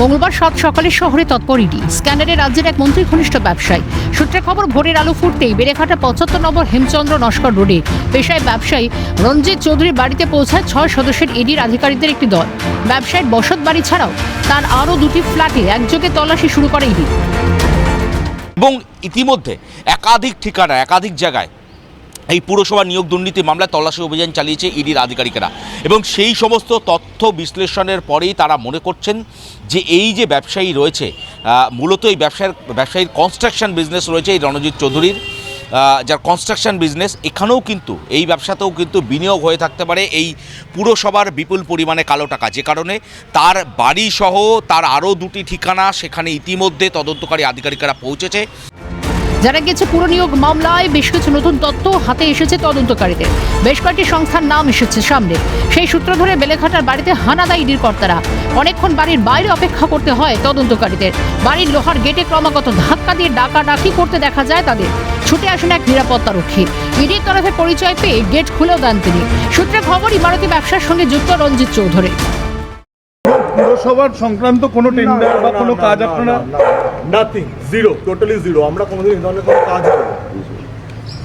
মঙ্গলবার সাত সকালে শহরে তৎপর ইডি। স্ক্যানারে রাজ্যের এক মন্ত্রী, ঘনিষ্ঠ ব্যবসায়ী। সূত্রে খবর, ভোরের আলো ফুটতেই বেড়েঘাটা পঁচাত্তর নম্বর হেমচন্দ্র নস্কর রোডে পেশায় ব্যবসায়ী রঞ্জিত চৌধুরীর বাড়িতে পৌঁছায় ছয় সদস্যের ইডির আধিকারিকদের একটি দল। ব্যবসায়ীর বসত বাড়ি ছাড়াও তার আরও দুটি ফ্ল্যাটে একযোগে তল্লাশি শুরু করে ইডি। এবং ইতিমধ্যে একাধিক ঠিকানা, একাধিক জায়গায় এই পুরসভা নিয়োগ দুর্নীতি মামলায় তল্লাশি অভিযান চালিয়েছে ইডির আধিকারিকেরা। এবং সেই সমস্ত তথ্য বিশ্লেষণের পরেই তারা মনে করছেন যে এই যে ব্যবসায়ী রয়েছে মূলত এই ব্যবসায়ের ব্যবসায়ীর কনস্ট্রাকশন বিজনেস রয়েছে এই রণজিৎ চৌধুরীর। যার কনস্ট্রাকশন বিজনেস এখানেও কিন্তু, এই ব্যবসাতেও কিন্তু বিনিয়োগ হয়ে থাকতে পারে এই পুরসভার বিপুল পরিমাণে কালো টাকা। যে কারণে তার বাড়ি সহ তার আরও দুটি ঠিকানা সেখানে ইতিমধ্যে তদন্তকারী আধিকারিকেরা পৌঁছেছে। যারা গেছে পুরো নিয়োগ মামলায় বেশ কিছু নতুন তথ্য হাতে এসেছে তদন্তকারীদের। বেশ কয়েকটি সংস্থার নাম এসেছে সামনে। সেই সূত্র ধরে বেলেঘাটার বাড়িতে হানাদা ইডির কর্তারা। অনেকক্ষণ বাড়ির বাইরে অপেক্ষা করতে হয় তদন্তকারীদের। বাড়ির লোহার গেটে ক্রমাগত ধাক্কা দিয়ে ডাকাডাকি করতে দেখা যায় তাদের। ছুটে আসেন এক নিরাপত্তারক্ষী। ইডির তরফে পরিচয় পেয়ে গেট খুলেও দেন তিনি। সূত্রে খবর, ইমারতি ব্যবসার সঙ্গে যুক্ত রঞ্জিত চৌধুরী। পুরসভার সংক্রান্ত কোনো টেন্ডার বা কোনো কাজ আপনারা নাথিং জিরো টোটালি জিরো আমরা কোনো দিন ধরনের কোনো কাজ করি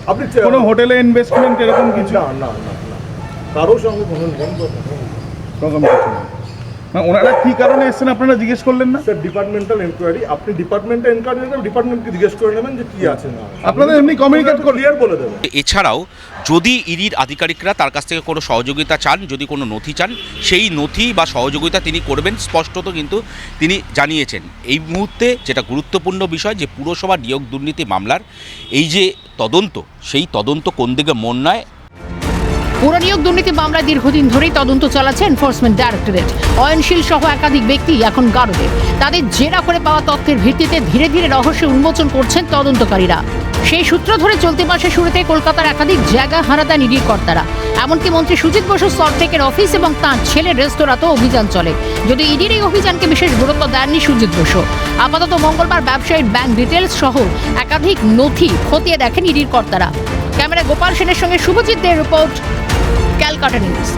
আপনি কোনো হোটেলে ইনভেস্টমেন্ট এরকম কিছু? না না না কারোর সঙ্গে কোনো রকম কিছু না, ওনারা কি কারণে এসেছেন আপনারা জিজ্ঞেস করলেন না? স্যার ডিপার্টমেন্টাল এনকোয়ারি আপনি ডিপার্টমেন্টাল এনকোয়ারি ডিপার্টমেন্টকে জিজ্ঞেস করে নেবেন যে কি আছে না আপনাদের এমনি কমিউনিকেট ক্লিয়ার বলে দেবেন। এছাড়াও যদি ইডির আধিকারিকরা তার কাছ থেকে কোনো সহযোগিতা চান যদি কোনো নথি চান সেই নথি বা সহযোগিতা তিনি করবেন স্পষ্টত কিন্তু তিনি জানিয়েছেন। এই মুহূর্তে যেটা গুরুত্বপূর্ণ বিষয় যে পুরসভা নিয়োগ দুর্নীতি মামলার এই যে তদন্ত সেই তদন্ত কোন দিকে মন নেয় পুর নিয়োগ দুর্নীতি মামলায় দীর্ঘদিন ধরেই তদন্ত চালাচ্ছে এনফোর্সমেন্ট ডাইরেক্টরেট অয়নশীল সহ একাধিক ব্যক্তি এখন গারদে। তাদের জেরা করে পাওয়া তথ্যের ভিত্তিতে ধীরে ধীরে রহস্য উন্মোচন করছেন তদন্তকারীরা। সেই সূত্র ধরে চলতি মাসের শুরুতে কলকাতার একাধিক জায়গা হারাদা নিডির কর্তারা। এমনকি মন্ত্রী সুজিত বসু সল্টটেকের অফিস এবং তাঁর ছেলের রেস্তোরাঁতেও অভিযান চলে। যদি ইডির এই অভিযানকে বিশেষ গুরুত্ব দেননি সুজিত বসু। আপাতত মঙ্গলবার ব্যবসায়ীর ব্যাংক ডিটেলস সহ একাধিক নথি খতিয়ে দেখেন ইডির কর্তারা। ক্যামেরা গোপাল সেনের সঙ্গে শুভজিৎ দের রিপোর্ট ক্যালকাটা নিউজ।